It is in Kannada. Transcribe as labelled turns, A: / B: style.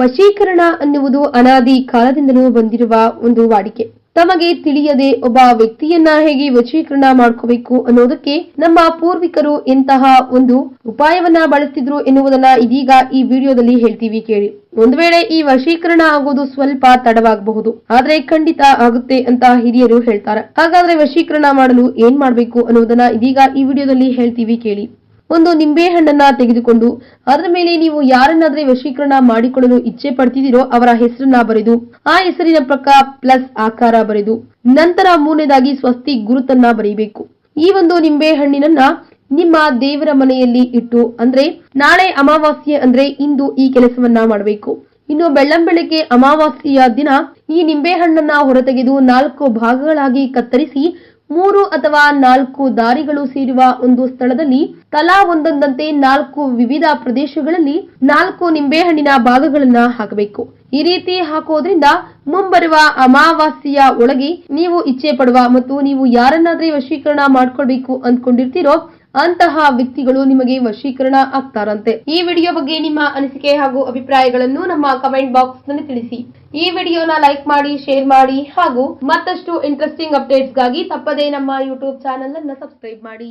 A: ವಶೀಕರಣ ಅನ್ನುವುದು ಅನಾದಿ ಕಾಲದಿಂದಲೂ ಬಂದಿರುವ ಒಂದು ವಾಡಿಕೆ. ತಮಗೆ ತಿಳಿಯದೆ ಒಬ್ಬ ವ್ಯಕ್ತಿಯನ್ನ ಹೇಗೆ ವಶೀಕರಣ ಮಾಡ್ಕೋಬೇಕು ಅನ್ನೋದಕ್ಕೆ ನಮ್ಮ ಪೂರ್ವಿಕರು ಎಂತಹ ಒಂದು ಉಪಾಯವನ್ನ ಬಳಸ್ತಿದ್ರು ಎನ್ನುವುದನ್ನ ಇದೀಗ ಈ ವಿಡಿಯೋದಲ್ಲಿ ಹೇಳ್ತೀವಿ ಕೇಳಿ. ಒಂದು ವೇಳೆ ಈ ವಶೀಕರಣ ಆಗೋದು ಸ್ವಲ್ಪ ತಡವಾಗಬಹುದು. ಆದ್ರೆ ಖಂಡಿತ ಆಗುತ್ತೆ ಅಂತ ಹಿರಿಯರು ಹೇಳ್ತಾರೆ. ಹಾಗಾದ್ರೆ ವಶೀಕರಣ ಮಾಡಲು ಏನ್ ಮಾಡ್ಬೇಕು ಅನ್ನೋದನ್ನ ಇದೀಗ ಈ ವಿಡಿಯೋದಲ್ಲಿ ಹೇಳ್ತೀವಿ ಕೇಳಿ. ಒಂದು ನಿಂಬೆ ಹಣ್ಣನ್ನ ತೆಗೆದುಕೊಂಡು, ಅದರ ಮೇಲೆ ನೀವು ಯಾರನ್ನಾದ್ರೆ ವಶೀಕರಣ ಮಾಡಿಕೊಳ್ಳಲು ಇಚ್ಛೆ ಪಡ್ತಿದ್ದೀರೋ ಅವರ ಹೆಸರನ್ನ ಬರೆದು, ಆ ಹೆಸರಿನ ಪ್ರಕಾರ ಪ್ಲಸ್ ಆಕಾರ ಬರೆದು, ನಂತರ ಮೂರನೇದಾಗಿ ಸ್ವಸ್ತಿ ಗುರುತನ್ನ ಬರೆಯಬೇಕು ಈ ಒಂದು ನಿಂಬೆ ಹಣ್ಣಿನನ್ನ ನಿಮ್ಮ ದೇವರ ಮನೆಯಲ್ಲಿ ಇಟ್ಟು, ಅಂದ್ರೆ ನಾಳೆ ಅಮಾವಾಸ್ಯೆ ಅಂದ್ರೆ ಇಂದು ಈ ಕೆಲಸವನ್ನ ಮಾಡಬೇಕು. ಇನ್ನು ಬೆಳ್ಳಂಬೆಳಗ್ಗೆ ಅಮಾವಾಸ್ಯೆಯ ದಿನ ಈ ನಿಂಬೆ ಹಣ್ಣನ್ನ ಹೊರತೆಗೆದು ನಾಲ್ಕು ಭಾಗಗಳಾಗಿ ಕತ್ತರಿಸಿ ಮೂರು ಅಥವಾ ನಾಲ್ಕು ದಾರಿಗಳು ಸೇರುವ ಒಂದು ಸ್ಥಳದಲ್ಲಿ ತಲಾ ಒಂದೊಂದಂತೆ ನಾಲ್ಕು ವಿವಿಧ ಪ್ರದೇಶಗಳಲ್ಲಿ ನಾಲ್ಕು ನಿಂಬೆಹಣ್ಣಿನ ಭಾಗಗಳನ್ನ ಹಾಕಬೇಕು. ಈ ರೀತಿ ಹಾಕೋದ್ರಿಂದ ಮುಂಬರುವ ಅಮಾವಾಸ್ಯೆಯ ಒಳಗೆ ನೀವು ಇಚ್ಛೆ ಪಡುವ ಮತ್ತು ನೀವು ಯಾರನ್ನಾದ್ರೆ ವಶೀಕರಣ ಮಾಡ್ಕೊಳ್ಬೇಕು ಅಂದ್ಕೊಂಡಿರ್ತೀರೋ ಅಂತಹ ವ್ಯಕ್ತಿಗಳು ನಿಮಗೆ ವಶೀಕರಣ ಆಗ್ತಾರಂತೆ. ಈ ವಿಡಿಯೋ ಬಗ್ಗೆ ನಿಮ್ಮ ಅನಿಸಿಕೆ ಹಾಗೂ ಅಭಿಪ್ರಾಯಗಳನ್ನು ನಮ್ಮ ಕಮೆಂಟ್ ಬಾಕ್ಸ್ನಲ್ಲಿ ತಿಳಿಸಿ. ಈ ವಿಡಿಯೋನ ಲೈಕ್ ಮಾಡಿ ಶೇರ್ ಮಾಡಿ ಹಾಗೂ ಮತ್ತಷ್ಟು ಇಂಟ್ರೆಸ್ಟಿಂಗ್ ಅಪ್ಡೇಟ್ಸ್ಗಾಗಿ ತಪ್ಪದೇ ನಮ್ಮ ಯೂಟ್ಯೂಬ್ ಚಾನೆಲ್ ಅನ್ನು ಸಬ್ಸ್ಕ್ರೈಬ್ ಮಾಡಿ.